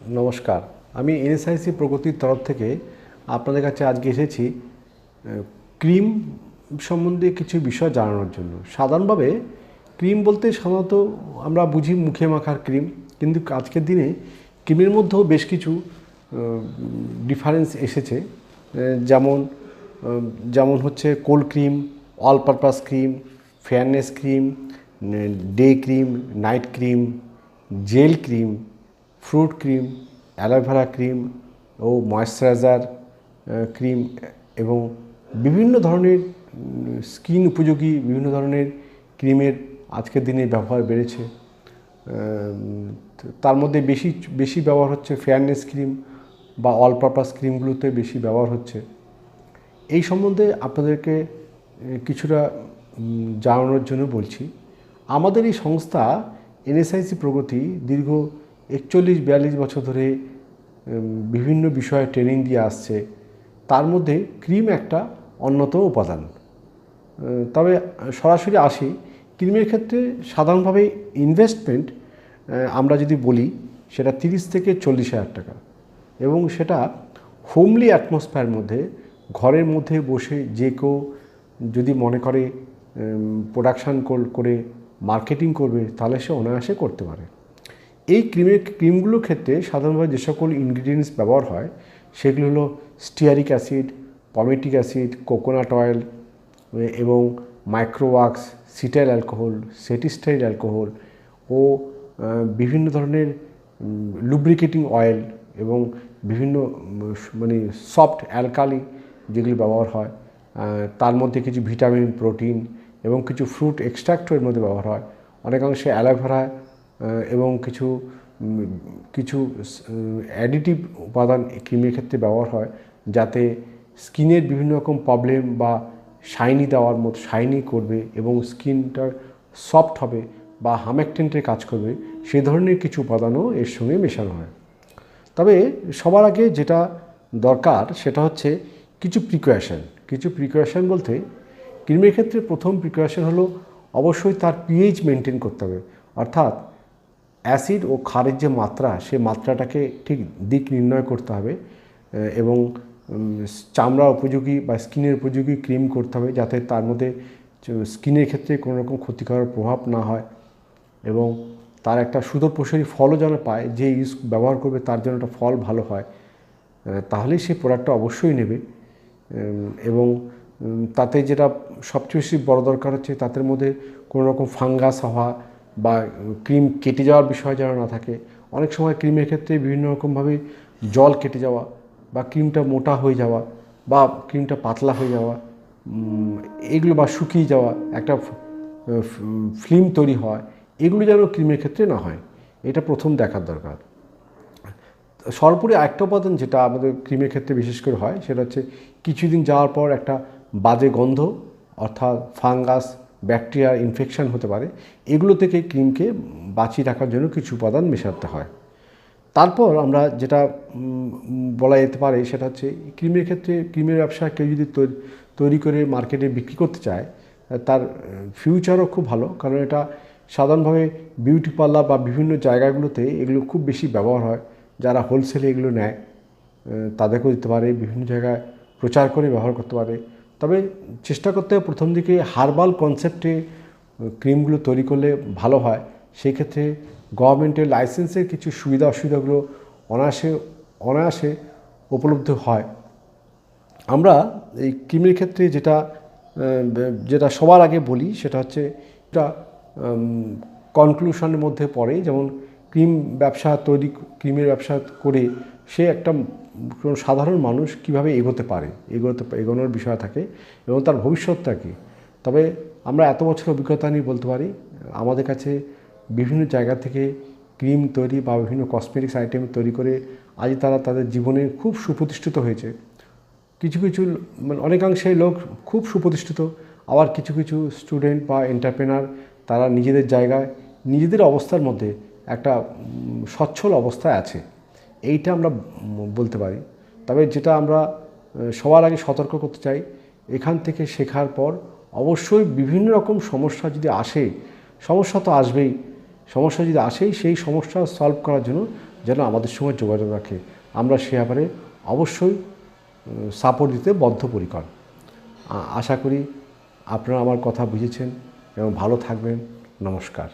নমস্কার। আমি এনএসআইসি প্রগতির তরফ থেকে আপনাদের কাছে আজকে এসেছি ক্রিম সম্বন্ধে কিছু বিষয় জানানোর জন্য। সাধারণভাবে ক্রিম বলতে সাধারণত আমরা বুঝি মুখে মাখার ক্রিম, কিন্তু আজকের দিনে ক্রিমের মধ্যেও বেশ কিছু ডিফারেন্স এসেছে। যেমন যেমন হচ্ছে cold cream, all purpose cream, fairness cream day cream, night cream, gel cream fruit cream aloe vera cream ও ময়েশ্চারাইজার ক্রিম এবং বিভিন্ন ধরনের স্কিন উপযোগী বিভিন্ন ধরনের ক্রিমের আজকের দিনে ব্যবহার বেড়েছে। তার মধ্যে বেশি বেশি ব্যবহার হচ্ছে ফেয়ারনেস ক্রিম বা অল পারপাস ক্রিমগুলোতে বেশি ব্যবহার হচ্ছে। এই সম্বন্ধে আপনাদেরকে কিছুটা জানানোর জন্য বলছি। আমাদের এই সংস্থা এনএসআইসি প্রগতি দীর্ঘ একচল্লিশ, বিয়াল্লিশ বছর ধরে বিভিন্ন বিষয়ে ট্রেনিং দিয়ে আসছে। তার মধ্যে ক্রিম একটা অন্যতম উপাদান। তবে সরাসরি আসি ক্রিমের ক্ষেত্রে সাধারণভাবে ইনভেস্টমেন্ট আমরা যদি বলি, সেটা তিরিশ থেকে চল্লিশ হাজার টাকা। এবং সেটা হোমলি অ্যাটমসফিয়ার মধ্যে, ঘরের মধ্যে বসে যে কেউ যদি মনে করে প্রোডাকশান করে মার্কেটিং করবে, তাহলে সে অনায়াসে করতে পারে। এই ক্রিমের ক্রিমগুলোর ক্ষেত্রে সাধারণভাবে যে সকল ইনগ্রিডিয়েন্টস ব্যবহার হয়, সেগুলো হলো stearic acid palmitic acid coconut oil এবং microwax cetyl alcohol cetostearyl alcohol ও বিভিন্ন ধরনের লুব্রিকেটিং অয়েল এবং বিভিন্ন মানে সফট অ্যালকালি যেগুলি ব্যবহার হয় তার মধ্যে কিছু ভিটামিন প্রোটিন এবং কিছু ফ্রুট এক্সট্রাক্টও এর মধ্যে ব্যবহার হয়। অনেকাংশে অ্যালোভেরা এবং কিছু কিছু অ্যাডিটিভ উপাদান ক্রিমের ক্ষেত্রে ব্যবহার হয়, যাতে স্কিনের বিভিন্ন রকম প্রবলেম বা শাইনি দেওয়ার মতো শাইনি করবে এবং স্কিনটা সফট হবে বা হামেকটেন্টের কাজ করবে সেই ধরনের কিছু উপাদানও এর সঙ্গে মেশানো হয়। তবে সবার আগে যেটা দরকার, সেটা হচ্ছে কিছু প্রিকোয়েশন কিছু প্রিকোয়েশন বলতে ক্রিমের ক্ষেত্রে প্রথম প্রিকোয়েশন হলো অবশ্যই তার পিএইচ মেনটেন করতে হবে। অর্থাৎ অ্যাসিড ও ক্ষারের যে মাত্রা সে মাত্রাটাকে ঠিক দিক নির্ণয় করতে হবে এবং চামড়া উপযোগী বা স্কিনের উপযোগী ক্রিম করতে হবে যাতে তার মধ্যে স্কিনের ক্ষেত্রে কোনো রকম ক্ষতিকর প্রভাব না হয় এবং তার একটা সুদূর প্রসারী ফলও যেন পায়, যে ইউজ ব্যবহার করবে তার জন্য একটা ফল ভালো হয় তাহলেই সেই প্রোডাক্টটা অবশ্যই নেবে এবং তাতে যেটা সবচেয়ে বেশি বড় দরকার হচ্ছে তাদের মধ্যে কোনো রকম ফাঙ্গাস হওয়া বা ক্রিম কেটে যাওয়ার বিষয় যেন না থাকে, অনেক সময় ক্রিমের ক্ষেত্রে বিভিন্ন রকমভাবে জল কেটে যাওয়া বা ক্রিমটা মোটা হয়ে যাওয়া বা ক্রিমটা পাতলা হয়ে যাওয়া এগুলো বা শুকিয়ে যাওয়া, একটা ফিল্ম তৈরি হয়, এগুলো যেন ক্রিমের ক্ষেত্রে না হয়, এটা প্রথম দেখার দরকার। সর্বোপরি আরেকটা উপাদান যেটা আমাদের ক্রিমের ক্ষেত্রে বিশেষ করে হয়, সেটা হচ্ছে কিছুদিন যাওয়ার পর একটা বাজে গন্ধ, অর্থাৎ ফাঙ্গাস ব্যাকটেরিয়া ইনফেকশান হতে পারে, এগুলো থেকে ক্রিমকে বাঁচিয়ে রাখার জন্য কিছু উপাদান মেশাতে হয়। তারপর আমরা যেটা বলা যেতে পারে সেটা হচ্ছে ক্রিমের ক্ষেত্রে, ক্রিমের ব্যবসা কেউ যদি তৈরি করে মার্কেটে বিক্রি করতে চায়, তার ফিউচারও খুব ভালো। কারণ এটা সাধারণভাবে বিউটি পার্লার বা বিভিন্ন জায়গাগুলোতে এগুলো খুব বেশি ব্যবহার হয়। যারা হোলসেলে এগুলো নেয় তাদেরকেও দিতে পারে, বিভিন্ন জায়গায় প্রচার করে ব্যবহার করতে পারে। তবে চেষ্টা করতে হবে প্রথম দিকে হার্বাল কনসেপ্টে ক্রিমগুলো তৈরি করলে ভালো হয়। সেই ক্ষেত্রে গভর্নমেন্টের লাইসেন্সের কিছু সুবিধা অসুবিধাগুলো অনায়াসে অনায়াসে উপলব্ধ হয়। আমরা এই ক্রিমের ক্ষেত্রে যেটা যেটা সবার আগে বলি সেটা হচ্ছে এটা কনক্লুশনের মধ্যে পড়ে। যেমন ক্রিম ব্যবসা, তৈরি ক্রিমের ব্যবসা করে সে একটা কোনো সাধারণ মানুষ কীভাবে এগোতে পারে? এগোতে এগোনোর বিষয় থাকে এবং তার ভবিষ্যৎটা কী? তবে আমরা এত বছর অভিজ্ঞতা নিয়ে বলতে পারি, আমাদের কাছে বিভিন্ন জায়গা থেকে ক্রিম তৈরি বা বিভিন্ন কসমেটিক্স আইটেম তৈরি করে আজ তারা তাদের জীবনে খুব সুপ্রতিষ্ঠিত হয়েছে। কিছু কিছু মানে অনেকাংশে লোক খুব সুপ্রতিষ্ঠিত, আবার কিছু কিছু স্টুডেন্ট বা এন্টারপ্রেনার তারা নিজেদের জায়গায়, নিজেদের অবস্থার মধ্যে একটা সচ্ছল অবস্থায় আছে। এইটা আমরা বলতে পারি। তবে যেটা আমরা সবার আগে সতর্ক করতে চাই, এখান থেকে শেখার পর অবশ্যই বিভিন্ন রকম সমস্যা যদি আসে, সমস্যা তো আসবেই, সমস্যা যদি আসেই সেই সমস্যা সলভ করার জন্য যেন আমাদের সঙ্গে যোগাযোগ রাখে। আমরা সে ব্যাপারে অবশ্যই সাপোর্ট দিতে বদ্ধপরিকর। আশা করি আপনারা আমার কথা বুঝেছেন এবং ভালো থাকবেন। নমস্কার।